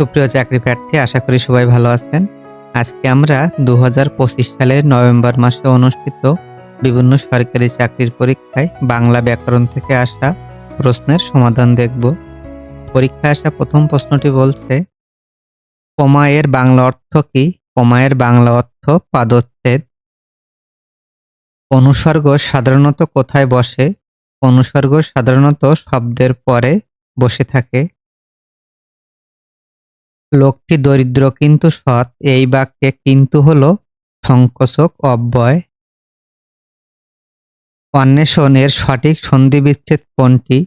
সুপ্রিয় চাকরি প্রার্থী, আশা করি সবাই ভালো আছেন। আজকে আমরা দু হাজার পঁচিশ সালের নভেম্বর মাসে অনুষ্ঠিত বিভিন্ন সরকারি চাকরির পরীক্ষায় বাংলা ব্যাকরণ থেকে আসা প্রশ্নের সমাধান দেখব। পরীক্ষায় আসা প্রথম প্রশ্নটি বলছে কমায়ের বাংলা অর্থ কি? কমায়ের বাংলা অর্থ পাদচ্ছেদ। অনুসর্গ সাধারণত কোথায় বসে? অনুসর্গ সাধারণত শব্দের পরে বসে থাকে। লোকটি দরিদ্র কিন্তু সৎ। এই বাক্যে কিন্তু হল সংকোচক অব্যয়। অন্বেষণ এর সঠিক সন্ধিবিচ্ছেদ কোনটি?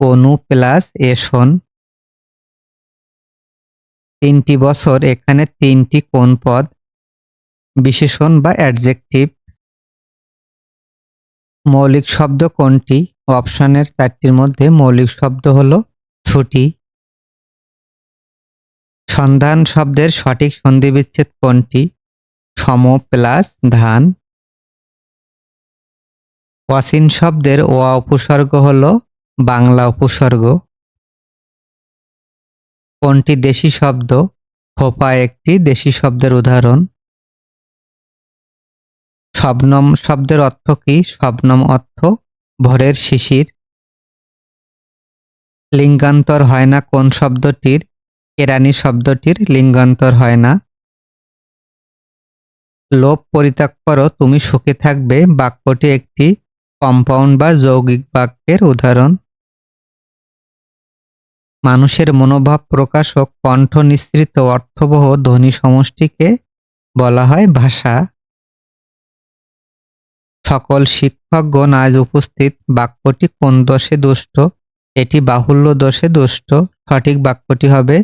অনু প্লাস এসন তিনটি বছর, এখানে তিনটি কোন পদ? বিশেষণ বা অ্যাডজেক্টিভ। মৌলিক শব্দ কোনটি? অপশনের চারটির মধ্যে মৌলিক শব্দ হলো ছুটি। সন্ধান শব্দের সঠিক সন্ধিবিচ্ছেদ কোনটি? সম প্লাস ধান। অসীন শব্দের ও উপসর্গ হল বাংলা উপসর্গ। কোনটি দেশি শব্দ? খোপা একটি দেশি শব্দের উদাহরণ। শবনম শব্দের অর্থ কি? শবনম অর্থ ভোরের শিশির। লিঙ্গান্তর হয় না কোন শব্দটির? কেরানি শব্দটির লিঙ্গান্তর হয় না। লোভ পরিত্যাগ করো, তুমি সুখে থাকবে, বাক্যটি একটি কম্পাউন্ড বা যৌগিক বাক্যের উদাহরণ। মানুষের মনোভাব প্রকাশক কণ্ঠ নিঃসৃত অর্থবহ ধ্বনি সমষ্টিকে বলা হয় ভাষা। সকল শিক্ষকগণ আজ উপস্থিত, বাক্যটি কোন দোষে দুষ্ট? এটি বাহুল্য দোষে দুষ্ট। সঠিক বাক্যটি হবে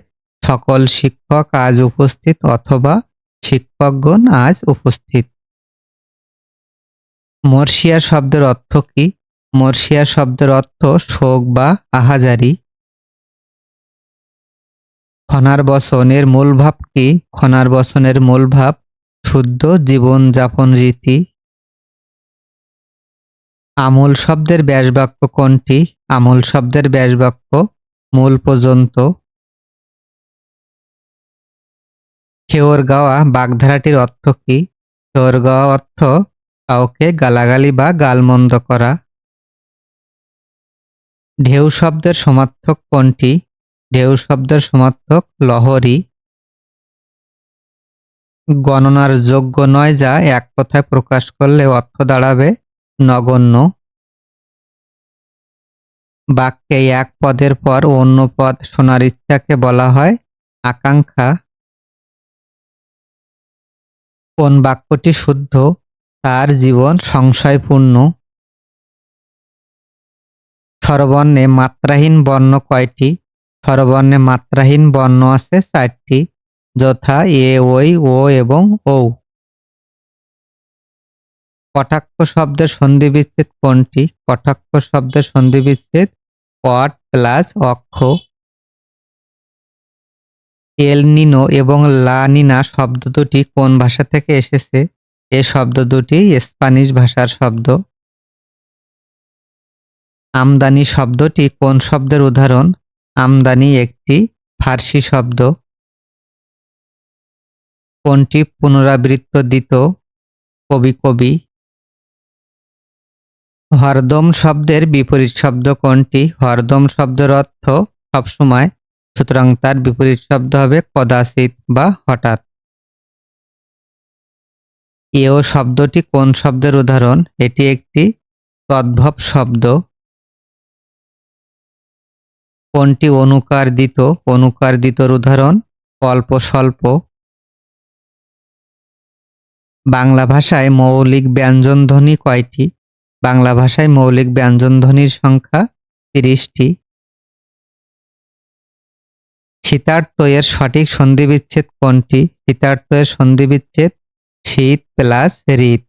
সকল শিক্ষক আজ উপস্থিত অথবা শিক্ষকগণ আজ উপস্থিত। মর্শিয়া শব্দের অর্থ কি? মর্শিয়া শব্দের অর্থ শোক বা আহাজারি। খনার বসনের মূল ভাব কি? খনার বসনের মূল ভাব শুদ্ধ জীবন যাপন রীতি। আমূল শব্দের ব্যাসবাক্য কোনটি? আমূল শব্দের ব্যাসবাক্য মূল পর্যন্ত খেওর গাওয়া বাগধারাটির অর্থ কি? খেওর গাওয়া অর্থ কাউকে গালাগালি বা গালমন্দ করা। ঢেউ শব্দের সমার্থক কোনটি? ঢেউ শব্দের সমার্থক লহরী। গণনার যোগ্য নয় যা এক কথায় প্রকাশ করলে অর্থ দাঁড়াবে নগণ্য। বাক্যে এক পদের পর অন্য পদ শোনার ইচ্ছাকে বলা হয় আকাঙ্ক্ষা। কোন বাক্যটি শুদ্ধ? তার জীবন সংশয়পূর্ণ। স্বরবর্ণে মাত্রাহীন বর্ণ কয়টি? স্বরবর্ণে মাত্রাহীন বর্ণ আছে চারটি, যথা এ, ওই, ও এবং ও কটাক্ষ শব্দের সন্ধিবিচ্ছেদ কোনটি? কটাক্ষ শব্দের সন্ধিবিচ্ছেদ কট প্লাস অক্ষ। এল নিনো এবং লা নিনা শব্দ দুটি কোন ভাষা থেকে এসেছে? এ শব্দ দুটি স্প্যানিশ ভাষার শব্দ। আমদানি শব্দটি কোন শব্দের উদাহরণ? আমদানি একটি ফার্সি শব্দ। কোনটি পুনরাবৃত্ত দিত? কবি কবি। হরদম শব্দের বিপরীত শব্দ কোনটি? হরদম শব্দের অর্থ সবসময় সুতরাং তার বিপরীত শব্দ হবে কদাচিৎ বা হঠাৎ। এও শব্দটি কোন শব্দের উদাহরণ? এটি একটি তদ্ভব শব্দ। কোনটি অনুকার দিত অনুকার দিতর উদাহরণ? অল্প স্বল্প বাংলা ভাষায় মৌলিক ব্যঞ্জনধ্বনি কয়টি? বাংলা ভাষায় মৌলিক ব্যঞ্জনধ্বনির সংখ্যা তিরিশটি। শীতার্থ এর সঠিক সন্ধিবিচ্ছেদ কোনটি? শীতার্থ এর সন্ধিবিচ্ছেদ শীত প্লাস ঋত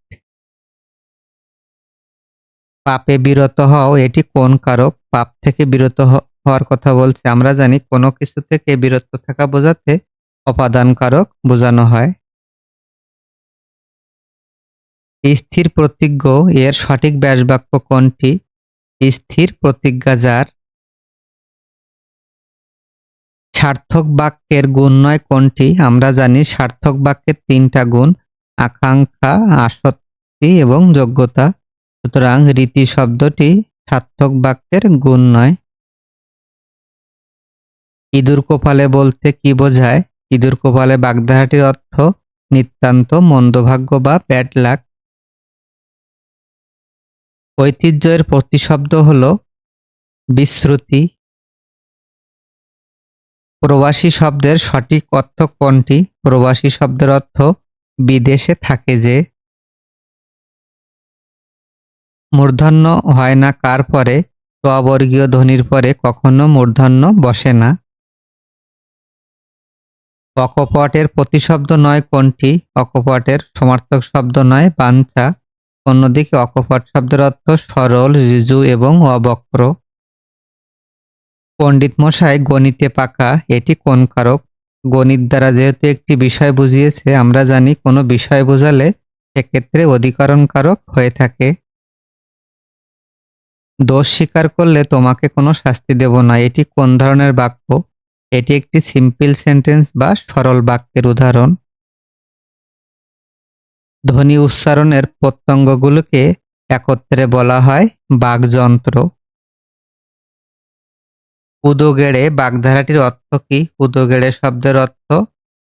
পাপে বিরত হও, এটি কোন কারক? পাপ থেকে বিরত হওয়ার কথা বলছে। আমরা জানি কোনো কিছু থেকে বিরত থাকা বোঝাতে অপাদান কারক বোঝানো হয়। স্থির প্রতিজ্ঞ, এর সঠিক ব্যাসবাক্য কোনটি? স্থির প্রতিজ্ঞা যার সার্থক বাক্যের গুণ নয় কোনটি? আমরা জানি সার্থক বাক্যের তিনটা গুণ, আকাঙ্ক্ষা, আসক্তি এবং যোগ্যতা। সুতরাং রীতি শব্দটি সার্থক বাক্যের গুণ নয়। ইঁদুর কোপালে বলতে কি বোঝায়? ইঁদুর কোপালে বাগধারাটির অর্থ নিতান্ত মন্দভাগ্য বা ব্যাড লাক ঐতিহ্যের প্রতিশব্দ হল বিশ্রুতি প্রবাসী শব্দের সঠিক অর্থ কোনটি? প্রবাসী শব্দের অর্থ বিদেশে থাকে যে। মূর্ধন্য হয় না কার পরে? স্ববর্গীয় ধ্বনির পরে কখনো মূর্ধন্য বসে না। অকপটের প্রতিশব্দ নয় কোনটি? অকপটের সমার্থক শব্দ নয় বাঞ্ছা। অন্যদিকে অকপট শব্দের অর্থ সরল ঋজু এবং অবক্র। পণ্ডিত মশাই গণিতে পাকা, এটি কোন কারক? গণিত দ্বারা যেহেতু একটি বিষয় বুঝিয়েছে, আমরা জানি কোনো বিষয় বোঝালে সেক্ষেত্রে অধিকরণ কারক হয়ে থাকে। দোষ স্বীকার করলে তোমাকে কোনো শাস্তি দেব না। এটি কোন ধরনের বাক্য? এটি একটি সিম্পল সেন্টেন্স বা সরল বাক্যের উদাহরণ। ধ্বনি উচ্চারণের প্রত্যঙ্গগুলোকে একত্রে বলা হয় বাগযন্ত্র উদোগেড়ে বাগধারাটির অর্থ কি? উদোগেড়ে শব্দের অর্থ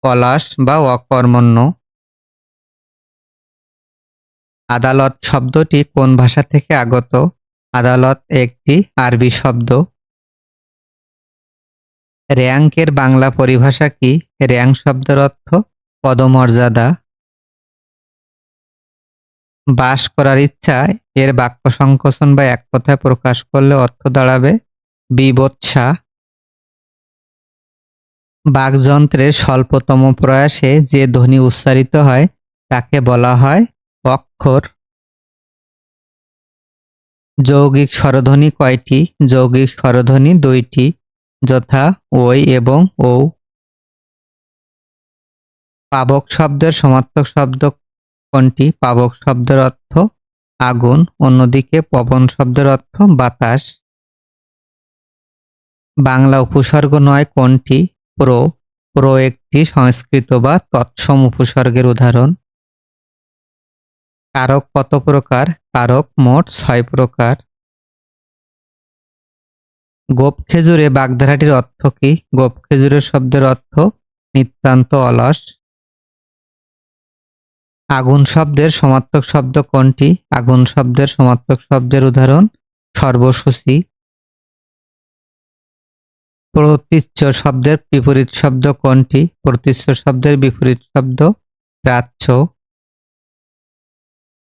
পলাশ বা অকর্মণ্য। আদালত শব্দটি কোন ভাষা থেকে আগত? আদালত একটি আরবি শব্দ। র্যাঙ্কের বাংলা পরিভাষা কি? র্যাঙ্ক শব্দের অর্থ পদমর্যাদা। বাস করার ইচ্ছা, এর বাক্য সংকোচন বা এক কথায় প্রকাশ করলে অর্থ দাঁড়াবে। বিবৎসা। বাকযন্ত্রের স্বল্পতম প্রয়াসে যে ধ্বনি উচ্চারিত হয়, তাকে বলা হয় অক্ষর। যৌগিক স্বরধ্বনি কয়টি? যৌগিক স্বরধ্বনি দুইটি, যথা ওই এবং ও পাবক শব্দের সমার্থক শব্দ কোনটি? পাবক শব্দের অর্থ আগুন, অন্যদিকে পবন শব্দের অর্থ বাতাস। বাংলা উপসর্গ নয়, কোনটি? প্রো। প্রো একটি সংস্কৃত বা তৎসম উপসর্গের উদাহরণ। কারক কত প্রকার? কারক মোট ছয় প্রকার। গোপ খেজুরে বাগধারাটির অর্থ কি? গোপ খেজুরের শব্দের অর্থ নিতান্ত অলস। আগুন শব্দের সমার্থক শব্দ কোনটি? আগুন শব্দের সমার্থক শব্দের উদাহরণ, সর্বসূচি। প্রতিচ্ছ শব্দের বিপরীত শব্দ কোনটি? প্রতিচ্ছ শব্দের বিপরীত শব্দ প্রাচ্য।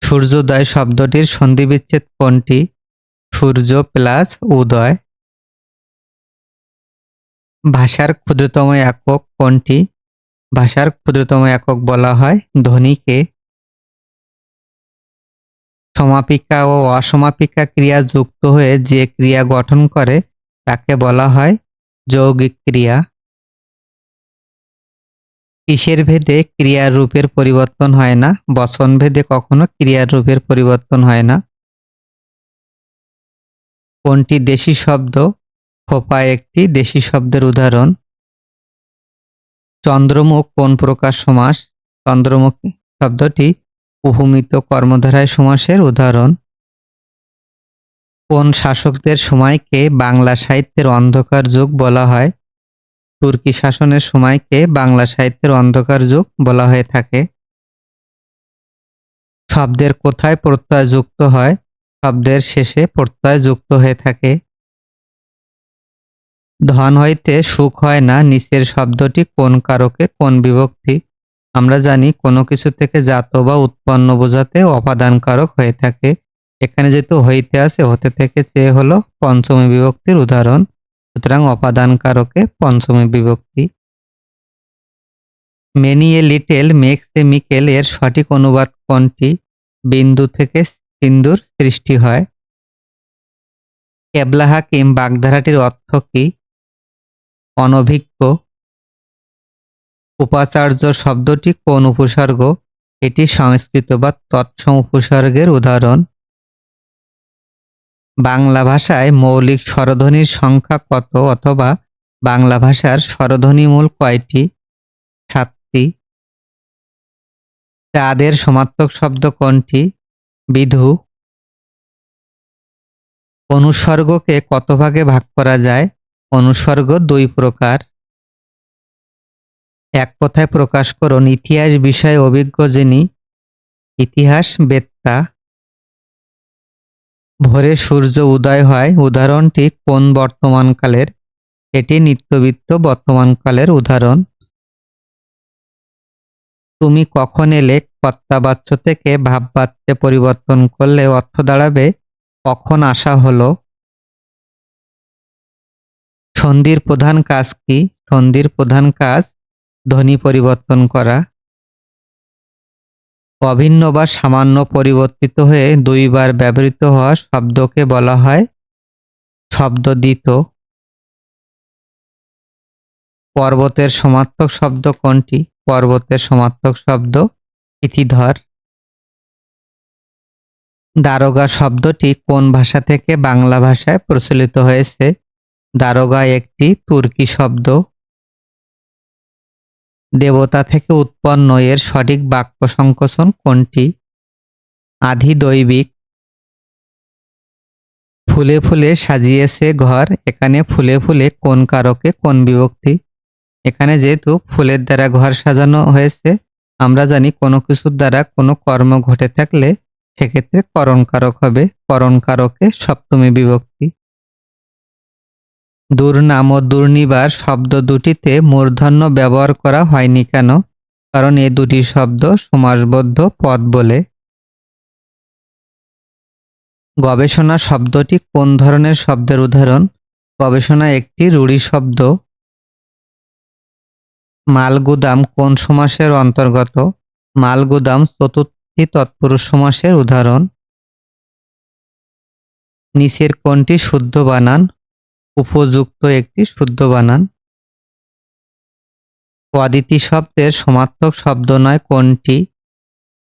সূর্যোদয় শব্দটির সন্ধিবিচ্ছেদ কোনটি? সূর্য প্লাস উদয়। ভাষার ক্ষুদ্রতম একক কোনটি? ভাষার ক্ষুদ্রতম একক বলা হয় ধ্বনিকে। সমাপিকা ও অসমাপিকা ক্রিয়া যুক্ত হয়ে যে ক্রিয়া গঠন করে, তাকে বলা হয় যৌগিক ক্রিয়া। কিসের ভেদে ক্রিয়ার রূপের পরিবর্তন হয় না? বচন ভেদে কখনো ক্রিয়ার রূপের পরিবর্তন হয় না। কোনটি দেশি শব্দ? খোপা একটি দেশি শব্দের উদাহরণ। চন্দ্রমুখ কোন প্রকার সমাস? চন্দ্রমুখ শব্দটি উপমিত কর্মধারায় সমাসের উদাহরণ। কোন শাসকদের সময়কে বাংলা সাহিত্যের অন্ধকার যুগ বলা হয়? তুর্কি শাসনের সময়কে বাংলা সাহিত্যের অন্ধকার যুগ বলা হয়ে থাকে। শব্দের কোথায় প্রত্যয় যুক্ত হয়? শব্দের শেষে প্রত্যয় যুক্ত হয়ে থাকে। ধন হইতে সুখ হয় না, নিচের শব্দটি কোন কারকে, কোন বিভক্তি? আমরা জানি কোনো কিছু থেকে জাত বা উৎপন্ন বোঝাতে অপাদান কারক হয়ে থাকে। এখানে যেহেতু হইতে আছে, হতে থেকে চেয়ে হলো পঞ্চমী বিভক্তির উদাহরণ। সুতরাং অপাদান কারকে পঞ্চমী বিভক্তি। Many a little makes a mickle এর সঠিক অনুবাদ কোনটি? বিন্দু থেকে সিন্দুর সৃষ্টি হয়। কেবলা হাকিম বাগধারাটির অর্থ কি? অনভিজ্ঞ। উপাচার্য শব্দটি কোন উপসর্গ? এটি সংস্কৃত বা তৎসম উপসর্গের উদাহরণ। বাংলা ভাষায় মৌলিক স্বরধ্বনির সংখ্যা কত অথবা বাংলা ভাষার স্বরধ্বনিমূল কয়টি? সাতটি। চাঁদের সমার্থক শব্দ কোনটি? বিধু। অনুসর্গকে কত ভাগে ভাগ করা যায়? অনুসর্গ দুই প্রকার। এক কথায় প্রকাশ করুন, ইতিহাস বিষয়ে অভিজ্ঞ যিনি, ইতিহাস বেত্তা। ভোরে সূর্য উদয় হয়। উদাহরণটি কোন বর্তমানকালের? এটি নিত্যবিত্ত বর্তমানকালের উদাহরণ। তুমি কখন এলে কর্তাবাচ্য থেকে ভাববাচ্যে পরিবর্তন করলে অর্থ দাঁড়াবে? কখন আসা হলো? সন্ধির প্রধান কাজ কি? সন্ধির প্রধান কাজ ধ্বনি পরিবর্তন করা। অভিন্ন বা সামান্য পরিবর্তিত হয়ে দুইবার ব্যবহৃত হওয়া শব্দকে বলা হয় শব্দ শব্দদিত পর্বতের সমার্থক শব্দ কোনটি? পর্বতের সমার্থক শব্দ ইতিধর। দারোগা শব্দটি কোন ভাষা থেকে বাংলা ভাষায় প্রচলিত হয়েছে? দারোগা একটি তুর্কি শব্দ। দেবতা থেকে উৎপন্ন এর সঠিক বাক্য সংকোচন কোনটি? আধি দৈবিক ফুলে ফুলে সাজিয়েছে ঘর। এখানে ফুলে ফুলে কোন কারকে? কোন বিভক্তি? এখানে যেহেতু ফুলের দ্বারা ঘর সাজানো হয়েছে, আমরা জানি কোনো কিছুর দ্বারা কোনো কর্ম ঘটে থাকলে সেক্ষেত্রে করণকারক হবে। করণকারকে সপ্তমী বিভক্তি। দুর্নাম ও দুর্নিবার শব্দ দুটিতে মূর্ধন্য ব্যবহার করা হয়নি কেন? কারণ এ দুটি শব্দ সমাসবদ্ধ পদ বলে। গবেষণা শব্দটি কোন ধরনের শব্দের উদাহরণ? গবেষণা একটি রূঢ়ি শব্দ। মালগুদাম কোন সমাসের অন্তর্গত? মালগুদাম চতুর্থী তৎপুরুষ সমাসের উদাহরণ। নিচের কোনটি শুদ্ধ বানান। উপযুক্ত একটি শুদ্ধ বানান। অদিতি শব্দের সমার্থক শব্দ নয় কোনটি?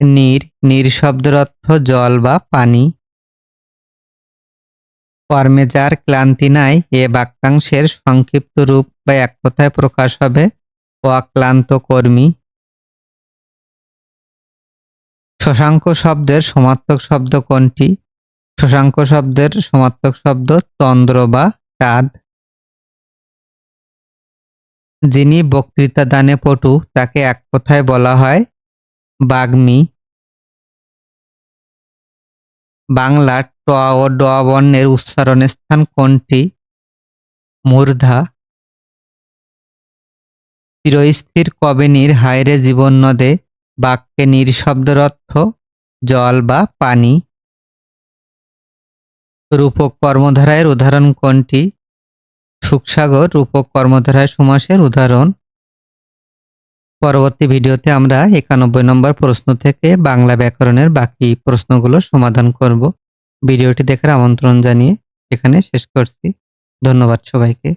নীর নীর শব্দের অর্থ জল বা পানি। কর্মে যার ক্লান্তি নাই, এ বাক্যাংশের সংক্ষিপ্ত রূপ বা এক কথায় প্রকাশ হবে, অক্লান্ত কর্মী। শশাঙ্ক শব্দের সমার্থক শব্দ কোনটি? শশাঙ্ক শব্দের সমার্থক শব্দ চন্দ্র বা চাঁদ যিনি বক্তৃতা দানে পটু, তাকে এক কথায় বলা হয় বাগ্মী। বাংলা ট ও ড বর্ণের উচ্চারণের স্থান কোনটি? মূর্ধা। চিরস্থির কবে নীর হায়রে জীবন নদে, বাক্যে নীর শব্দের অর্থ জল বা পানি। রূপক কর্মধারায়ের উদাহরণ কোনটি? সুখসাগর, রূপক কর্মধারায় সমাসের উদাহরণ। পরবর্তী ভিডিওতে আমরা একানব্বই নম্বর প্রশ্ন থেকে বাংলা ব্যাকরণের বাকি প্রশ্নগুলো সমাধান করব। ভিডিওটি দেখার আমন্ত্রণ জানিয়ে এখানে শেষ করছি। ধন্যবাদ সবাইকে।